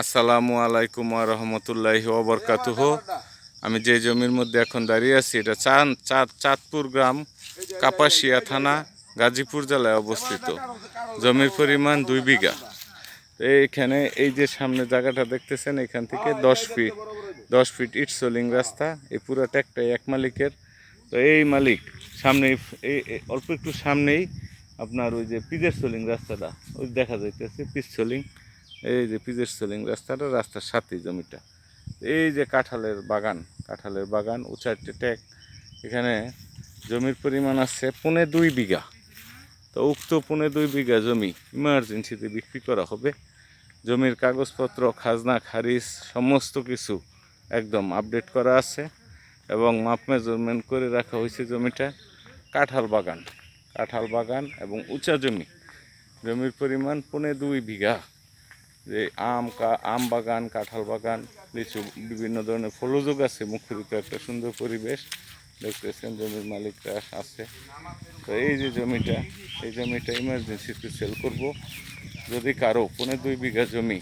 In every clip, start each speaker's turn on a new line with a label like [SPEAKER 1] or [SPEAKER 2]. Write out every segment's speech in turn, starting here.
[SPEAKER 1] আসসালামু আলাইকুম রহমতুল্লাহি ওবরকাতুহ আমি যে জমির মধ্যে এখন দাঁড়িয়ে আছি, এটা চাঁদ চাঁদ চাঁদপুর গ্রাম, কাপাসিয়া থানা, গাজীপুর জেলায় অবস্থিত। জমির পরিমাণ দুই বিঘা। তো এইখানে এই যে সামনে জায়গাটা দেখতেছেন, এখান থেকে দশ ফিট দশ ফিট ইট সোলিং রাস্তা। এই পুরো ট্যাগটাই এক মালিকের। তো এই মালিক সামনে এই অল্প একটু সামনেই আপনার ওই যে পিজের সোলিং রাস্তাটা, ওই দেখা যাইতেছে পিস সোলিং। এই যে পিজের সোলিং রাস্তাটা, রাস্তার সাথেই জমিটা। এই যে কাঁঠালের বাগান কাঁঠালের বাগান উঁচাটে ট্যাগ এখানে জমির পরিমাণ আছে পুনে দুই বিঘা। তো উক্ত পুনে দুই বিঘা জমি ইমার্জেন্সিতে বিক্রি করা হবে। জমির কাগজপত্র, খাজনা, খারিজ, সমস্ত কিছু একদম আপডেট করা আছে এবং মাপ মেজারমেন্ট করে রাখা হয়েছে জমিটা কাঁঠাল বাগান। কাঁঠাল বাগান এবং উঁচা জমি। জমির পরিমাণ পুনে দুই বিঘা। যে আম আম বাগান, কাঁঠাল বাগান, লিচু, বিভিন্ন ধরনের ফলযোগ আছে। মুখরিত একটা সুন্দর পরিবেশ দেখতেছেন, জমির মালিকরা আছে। তো এই যে জমিটা, এই জমিটা ইমার্জেন্সিতে সেল করব। যদি কারও পৌনে দুই বিঘা জমি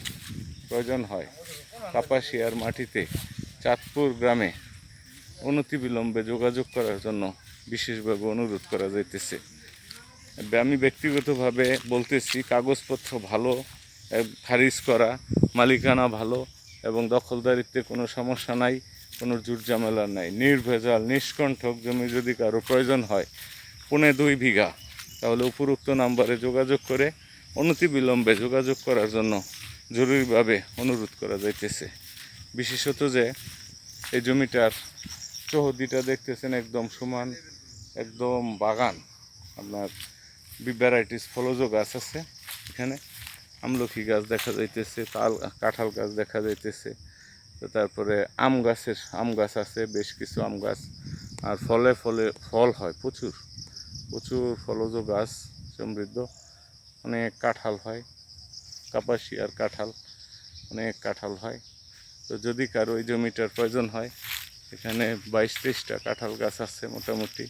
[SPEAKER 1] প্রয়োজন হয়, কাপাসিয়ার মাটিতে চাঁদপুর গ্রামে অনতিবিলম্বে যোগাযোগ করার জন্য বিশেষভাবে অনুরোধ করা যাইতেছে। আমি ব্যক্তিগতভাবে বলতেছি, কাগজপত্র ভালো খারিজ করা, মালিকানা ভালো এবং দখলদারিত্বে কোনো সমস্যা নাই, কোনো জুট ঝামেলা নাই। নির্ভেজাল নিষ্কণ্ঠক জমি যদি কারও প্রয়োজন হয়, পৌনে দুই বিঘা, তাহলে উপরোক্ত নাম্বারে যোগাযোগ করে অনতিবিলম্বে যোগাযোগ করার জন্য জরুরিভাবে অনুরোধ করা যাইতেছে। বিশেষত যে এই জমিটার চৌহদিটা দেখতেছেন একদম সমান, একদম বাগান। আপনার ভ্যারাইটিস ফলজ গাছ আছে এখানে। আমলকি গাছ দেখা যাইতেছে, তাল, কাঁঠাল গাছ দেখা যাইতেছে। তো তারপরে আম গাছের, আম গাছ আছে, বেশ কিছু আম গাছ। আর ফলে ফলে, ফল হয় প্রচুর। প্রচুর ফলজ গাছ সমৃদ্ধ। অনেক কাঁঠাল হয় কাপাসি আর কাঁঠাল, অনেক কাঁঠাল হয়। তো যদি কারও ওই জমিটার প্রয়োজন হয়, এখানে বাইশ তেইশটা কাঁঠাল গাছ আছে মোটামুটি।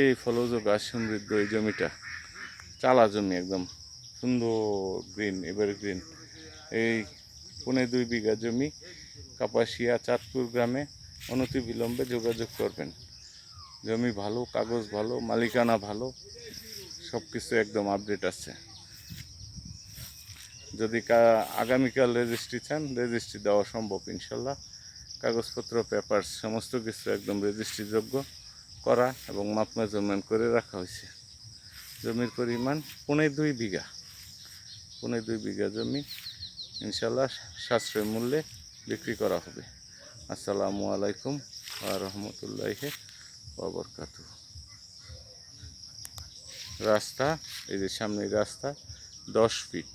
[SPEAKER 1] এই ফলজ গাছ সমৃদ্ধ এই জমিটা। চালা জমি একদম। সুন্দর গ্রিন এবার গ্রিন এই পৌনে দুই বিঘা জমি, কাপাসিয়া, চাঁদপুর গ্রামে অনতিবিলম্বে যোগাযোগ করবেন। জমি ভালো, কাগজ ভালো, মালিকানা ভালো সব কিছু একদম আপডেট আছে। যদি আগামীকাল রেজিস্ট্রি চান রেজিস্ট্রি দেওয়া সম্ভব ইনশাল্লাহ। কাগজপত্র পেপার সমস্ত কিছু একদম রেজিস্ট্রিযোগ্য করা এবং মাপ মেজারমেন্ট করে রাখা হয়েছে। জমির পরিমাণ পৌনে দুই বিঘা। পৌনে দুই বিঘা জমি ইনশাল্লাহ সাশ্রয় মূল্যে বিক্রি করা হবে। আসসালামু আলাইকুম রহমতুল্লাহ বাবরকাতু রাস্তা, এই যে সামনে রাস্তা, দশ ফিট।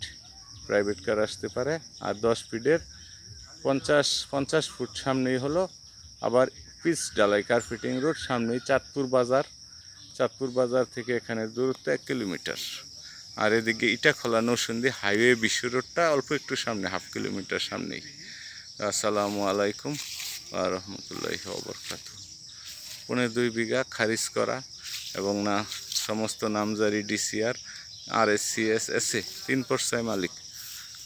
[SPEAKER 1] প্রাইভেট কার আসতে পারে, আর দশ ফিটের পঞ্চাশ পঞ্চাশ ফুট সামনেই হলো আবার পিচ ডালাই কার্পেটিং রোড সামনেই চাঁদপুর বাজার। চাঁদপুর বাজার থেকে এখানে দূরত্ব এক কিলোমিটার। আর এদিকে ইটাখোলা নৌসন্দি হাইওয়ে বিশ্ব রোডটা অল্প একটু সামনে, হাফ কিলোমিটার সামনেই। আসসালামু আলাইকুম আ রহমতুল্লাহ অবরকাত পৌনে দুই বিঘা খারিজ করা এবং না, সমস্ত নামজারি DCR, R S C S S A, তিন পর্সায় মালিক।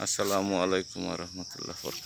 [SPEAKER 1] আসসালামু আলাইকুম রহমতুল্লাহ